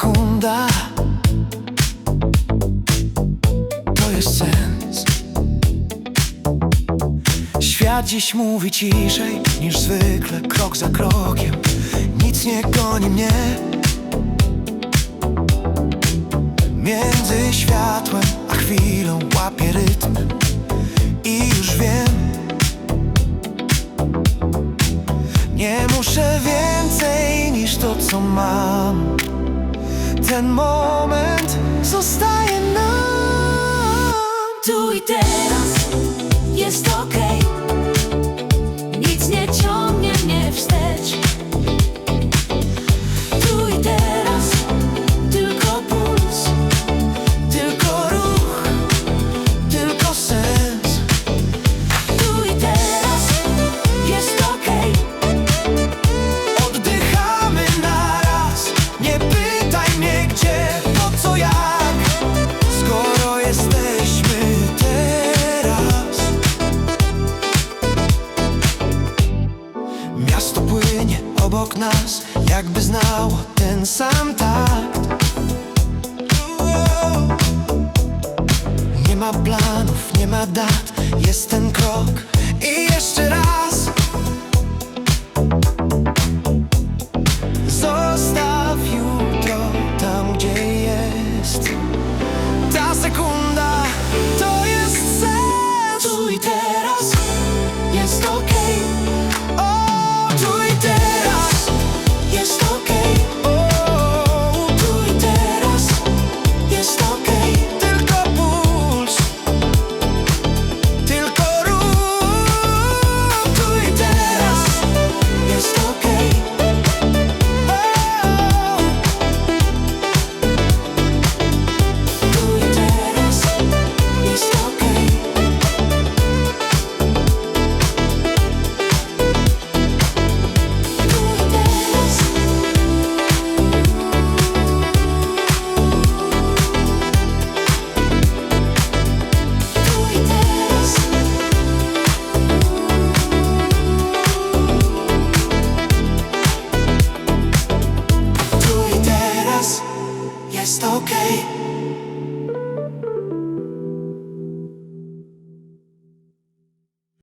wygląda To jest sens. Świat dziś mówi ciszej niż zwykle Krok za krokiem. Nic nie goni mnie. Między światłem a chwilą łapię rytm I już wiem. Nie muszę więcej niż to, co mam. Ten moment zostaje nam. Tu i teraz obok nas, jakby znało ten sam takt. Nie ma planów, nie ma dat, jest ten krok i jeszcze raz.